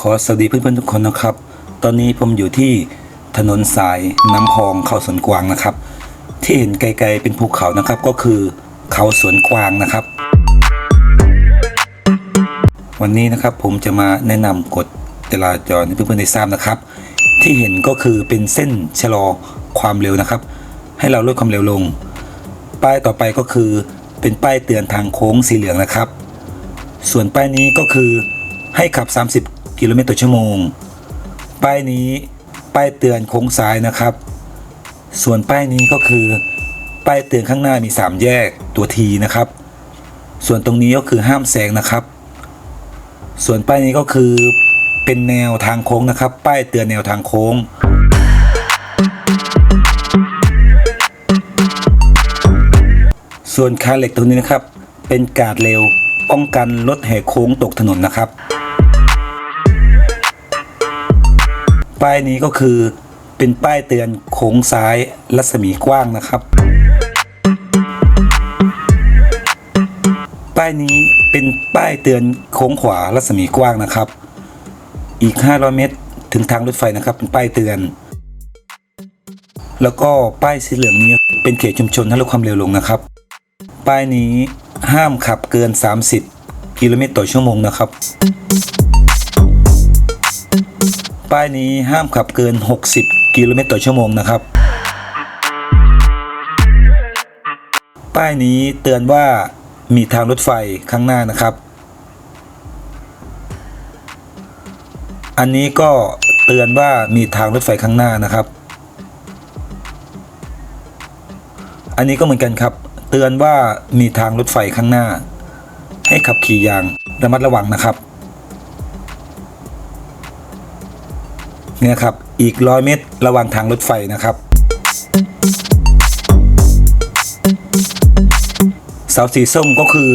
ขอสวัสดีเพื่อนๆทุกคนนะครับ ตอนนี้ผมอยู่ที่ถนนสายน้ำพองเขาสวนกวางนะครับ ที่เห็นไกลๆเป็นภูเขานะครับก็คือเขาสวนกวางนะครับ วันนี้นะครับผมจะมาแนะนำกฎจราจรให้เพื่อนๆได้ทราบนะครับ ที่เห็นก็คือเป็นเส้นชะลอความเร็วนะครับ ให้เราลดความเร็วลง ป้ายต่อไปก็คือเป็นป้ายเตือนทางโค้งสีเหลืองนะครับ ส่วนป้ายนี้ก็คือให้ขับ 30 กิโลเมตรต่อชั่วโมง ป้ายนี้ป้ายเตือนโค้งซ้ายนะครับ ส่วนป้ายนี้ก็คือ ป้ายเตือนข้างหน้ามี 3 แยกตัวทีนะครับ ส่วนตรงนี้ก็คือห้ามแซงนะครับ ส่วนป้ายนี้ก็คือเป็นแนวทางโค้งนะครับ ป้ายเตือนแนวทางโค้งส่วนคาเหล็กตรงนี้นะครับ เป็นกาดเร็ว ป้องกันรถแหกโค้งตกถนนนะครับ ป้ายนี้ก็คือเป็นป้ายเตือนโค้งซ้ายรัศมีกว้างนะครับ ป้ายนี้เป็นป้ายเตือนโค้งขวารัศมีกว้างนะครับ อีก 500 เมตรถึงทางรถไฟนะครับ เป็นป้ายเตือน แล้วก็ป้ายสีเหลืองนี้เป็นเขตชุมชนให้ลดความเร็วลงนะครับ ป้ายนี้ ห้ามขับเกิน 30 กิโลเมตรต่อชั่วโมงนะครับ ป้ายนี้ห้ามขับเกิน 60 กิโลเมตรต่อชั่วโมงนะครับ ป้ายนี้เตือนว่ามีทางรถไฟข้างหน้านะครับ อันนี้ก็เตือนว่ามีทางรถไฟข้างหน้านะครับ อันนี้ก็เหมือนกันครับ เตือนว่ามีทางรถไฟข้างหน้า ให้ขับขี่อย่างระมัดระวังนะครับเนี่ยครับอีกร้อยเมตรระหว่างทางรถไฟนะครับเสาสีส้มก็คือ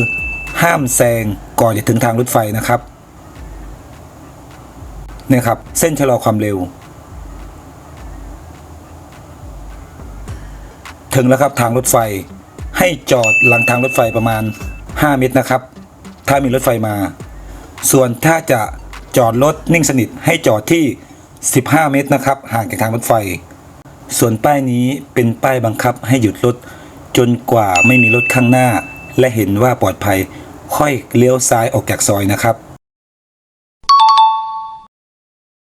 ห้ามแซงก่อนจะถึงทางรถไฟนะครับเนี่ยครับเส้นชะลอความเร็ว ถึงแล้วครับทางรถไฟ ให้จอดหลังทางรถไฟประมาณ 5 เมตรนะครับ ถ้ามีรถไฟมา ส่วนถ้าจะจอดรถนิ่งสนิทให้จอดที่ 15 เมตรนะครับ ห่างจากทางรถไฟ ส่วนป้ายนี้เป็นป้ายบังคับให้หยุดรถจนกว่าไม่มีรถข้างหน้า และเห็นว่าปลอดภัยค่อยเลี้ยวซ้ายออกจากซอยนะครับ